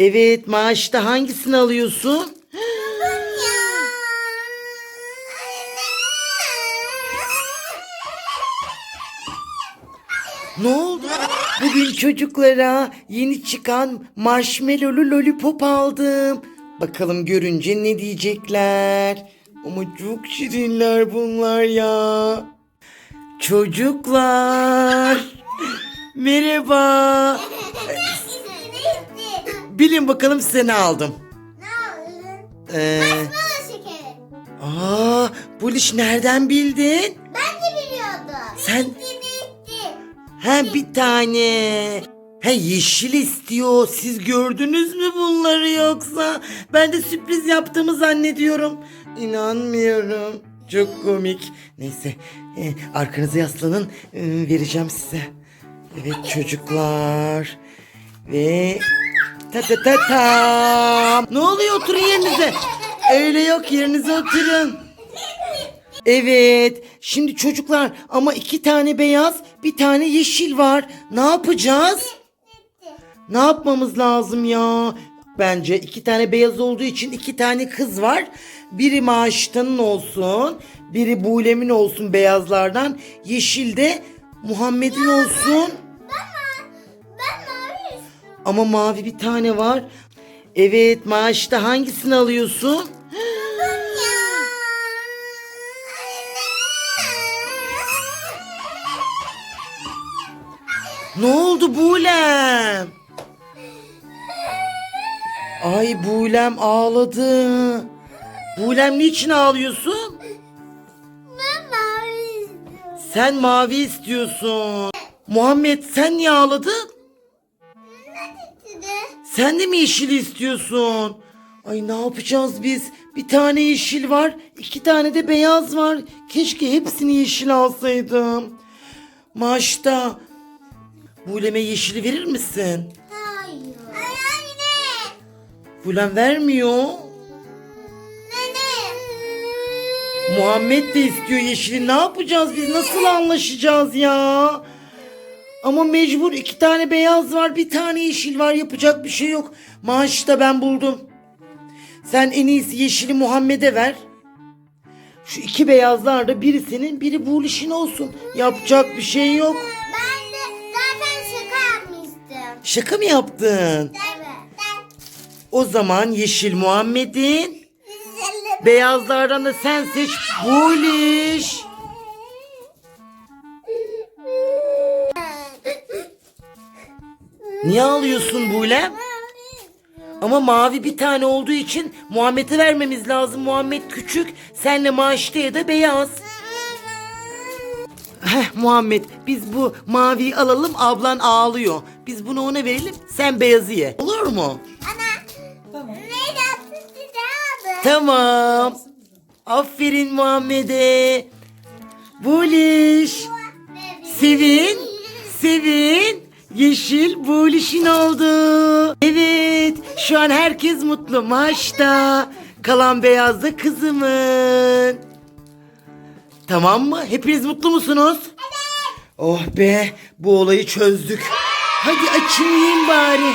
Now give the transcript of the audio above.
Evet maaşta hangisini alıyorsun? Ne oldu? Bugün çocuklara yeni çıkan marshmallowlu lollipop aldım. Bakalım görünce ne diyecekler. Ama çok şirinler bunlar ya. Çocuklar. Merhaba. Bilin bakalım size ne aldım. Ee, aa, bu iş nereden bildin? Sen Ha bir tane. Ha yeşil istiyor. Siz gördünüz mü bunları yoksa? Ben de sürpriz yaptığımı zannediyorum. İnanmıyorum. Çok komik. Neyse e, arkanıza yaslanın e, vereceğim size. Evet çocuklar. Ve ta ta ta ta. Ne oluyor oturun yerinize. Öyle yok yerinize oturun. Evet. Şimdi çocuklar ama iki tane beyaz, bir tane yeşil var. Ne yapacağız? Ne yapmamız lazım ya? Bence iki tane beyaz olduğu için iki tane kız var. Biri Maaştan'ın olsun, biri Bulem'in olsun beyazlardan. Yeşil de Muhammed'in olsun. Ama mavi bir tane var. Evet Maaşta hangisini alıyorsun? Ne oldu Bulem? Ay Bulem ağladı. Bulem niçin ağlıyorsun? Sen mavi istiyorsun. Muhammed sen niye ağladın? Sen de mi yeşili istiyorsun? Ay ne yapacağız biz? Bir tane yeşil var, iki tane de beyaz var. Keşke hepsini yeşil alsaydım. Maçta Bulem'e yeşili verir misin? Bulem vermiyor. Muhammed de istiyor yeşili. Ne yapacağız biz? Nasıl anlaşacağız ya? Ama mecbur iki tane beyaz var, bir tane yeşil var. Yapacak bir şey yok. Maaşı da ben buldum. Sen en iyisi yeşili Muhammed'e ver. Şu iki beyazlar da biri senin, biri bu işin olsun. Yapacak bir şey yok. Ben de zaten şaka yapmıştım. Şaka mı yaptın? Evet. O zaman yeşil Muhammed'in, beyazlardan da sen seç Buliş. Niye ağlıyorsun Bulem? Ama mavi bir tane olduğu için Muhammed'e vermemiz lazım. Muhammed küçük, senle maaşta ya da beyaz. Heh Muhammed biz bu maviyi alalım ablan ağlıyor. Biz bunu ona verelim sen beyazı ye. Olur mu? Ana. Tamam. Tamam. Aferin Muhammed'e. Buliş. Sevin. Sevin. Yeşil bulişin oldu. Evet. Şu an herkes mutlu. Maçta. Kalan beyaz da kızımın. Tamam mı? Hepiniz mutlu musunuz? Evet. Oh be. Bu olayı çözdük. Hadi açın yiyin bari.